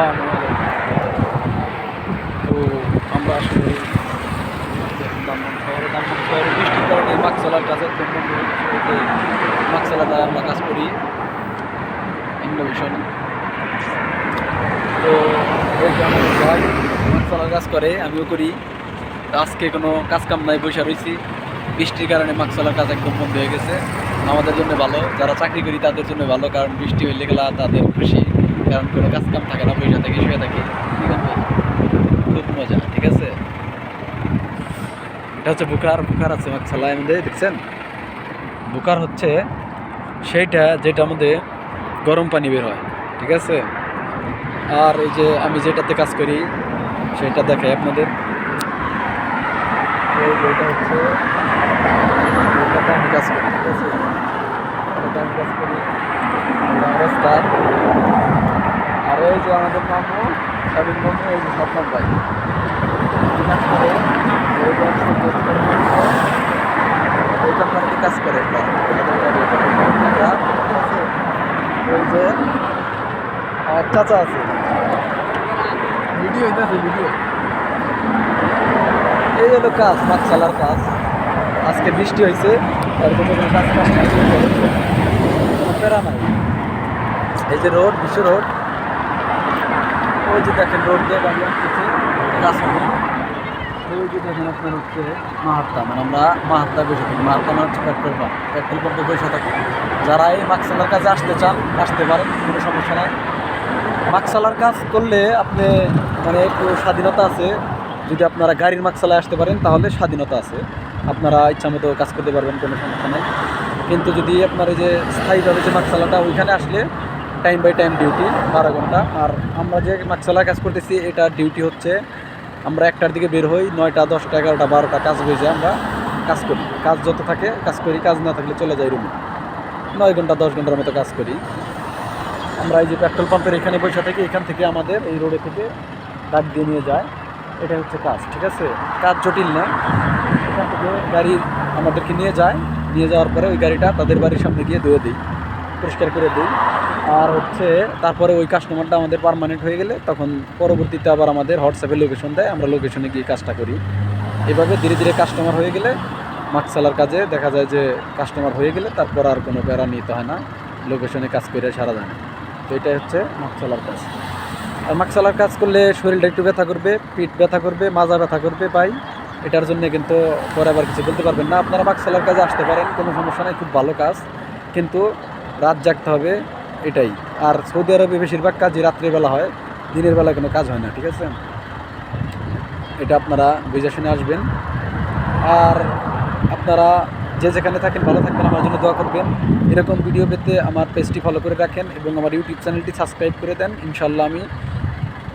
আলাইকুম তো আমরা আসলে বৃষ্টির কারণে মাকসালার কাছে গেছে। ওই আমরা কাজ করি। ইনোভেশন তো ভাই মাকসালার কাজ করে, আমিও করি। আজকে কোনো কাজ কাম নাই, বসে রয়েছি বৃষ্টির কারণে মাকসালার কাজ একদম বন্ধ হয়ে গেছে। আমাদের জন্য ভালো, যারা চাকরি করি তাদের জন্য ভালো, কারণ বৃষ্টি হইলে গেলা তাদের খুশি। কারণ কোনো কাজ কাম থাকে না পয়সা থেকে শুয়ে থাকি? খুব মজা ঠিক আছে? এটা হচ্ছে বুকার বুকার আছে মাকসালায় মধ্যে দেখছেন? বুকার হচ্ছে সেইটা যেটা মধ্যে গরম পানি বের হয় ঠিক আছে? আর এই যে আমি যেটাতে কাজ করি সেটা দেখাই আপনাদের। এটা হচ্ছে আমি কাজ করি ঠিক আছে? আমি কাজ করি আমার স্টার আর এই যে আমাদের মামু স্বামীর মামু এই সাতনাম ভাই। কাজ করে যে চাচা আছে। Video video. এই হলো কাজ কাজ। আজকে বৃষ্টি হয়েছে তার কাজ নাই? এই যে রোড, বিশ্ব রোড। ওই যে দেখেন রোড দিয়ে গাড়ি যে দেখেন আপনার হচ্ছে মাহাত্তা মানে আমরা মাহাত্তা বসে থাকি। মাহাত্তা মানে হচ্ছে পেট্রোল পাম্প। পেট্রোল পাম্পে বসে থাকি। যারা এই মাকসালার কাজে আসতে চান, আসতে পারেন, কোনো সমস্যা নাই। মাকসালার কাজ করলে আপনি মানে একটু স্বাধীনতা আছে। যদি আপনারা গাড়ির মাকসালায় আসতে পারেন, তাহলে স্বাধীনতা আছে। আপনারা ইচ্ছা মতো কাজ করতে পারবেন, কোনো সমস্যা নেই। কিন্তু যদি আপনার এই যে স্থায়ীভাবে যে মাকসালাটা ওইখানে আসলে টাইম বাই টাইম ডিউটি, বারো ঘণ্টা। আর আমরা যে মাকসালায় কাজ করতেছি, এটা ডিউটি হচ্ছে, আমরা একটার দিকে বের হই, নয়টা, দশটা, এগারোটা, বারোটা, কাজ যায়, আমরা কাজ করি। কাজ যত থাকে, কাজ করি, কাজ না থাকলে চলে যাই রুমে। নয় ঘণ্টা, দশ ঘণ্টার মতো কাজ করি। আমরা এই যে পেট্রোল পাম্পের এখানে বসে থেকে, এখান থেকে আমাদের এই রোডে থেকে ডাক দিয়ে নিয়ে যায়। এটা হচ্ছে কাজ, ঠিক আছে? কাজ জটিল না এখান থেকে গাড়ি আমাদেরকে নিয়ে যায়। নিয়ে যাওয়ার পরে ওই গাড়িটা তাদের বাড়ির সামনে গিয়ে ধুয়ে দিই, পরিষ্কার করে দিই। আর হচ্ছে তারপরে ওই কাস্টমারটা আমাদের পার্মানেন্ট হয়ে গেলে তখন পরবর্তীতে আবার আমাদের হোয়াটসঅ্যাপে লোকেশন দেয়, আমরা লোকেশনে গিয়ে কাজটা করি। এভাবে ধীরে ধীরে কাস্টমার হয়ে গেলে মাকসালার কাজে দেখা যায় যে কাস্টমার হয়ে গেলে তারপর আর কোনো প্যারা নিতে হয় না লোকেশনে কাজ করে সারা যায় তো এটাই হচ্ছে মাকসালার কাজ। আর মাকসালার কাজ করলে শরীরটা একটু ব্যথা করবে, পিঠ ব্যথা করবে, মাজা ব্যথা করবে পাই এটার জন্য কিন্তু পরে আবার কিছু বলতে পারবেন না। আপনারা মাকসালার কাজে আসতে পারেন, কোনো সমস্যা নেই, খুব ভালো কাজ। কিন্তু রাত জাগতে হবে এটাই। আর সৌদি আরবে বেশিরভাগ কাজই রাত্রিবেলা হয়, দিনের বেলা কোনো কাজ হয় না, ঠিক আছে? এটা আপনারা বুঝে শুনে আসবেন। আর আপনারা যে যেখানে থাকেন ভালো থাকবেন, আমার জন্য দোয়া করবেন। এরকম ভিডিও পেতে আমার পেজটি ফলো করে রাখেন এবং আমার ইউটিউব চ্যানেলটি সাবস্ক্রাইব করে দেন। ইনশাল্লাহ আমি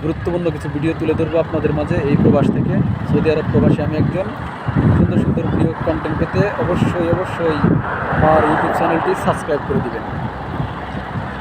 গুরুত্বপূর্ণ কিছু ভিডিও তুলে ধরবো আপনাদের মাঝে এই প্রবাস থেকে। সৌদি আরব প্রবাসী আমি একজন। সুন্দর সুন্দর ভিডিও কন্টেন্ট পেতে অবশ্যই অবশ্যই আমার ইউটিউব চ্যানেলটি সাবস্ক্রাইব করে দিবেন।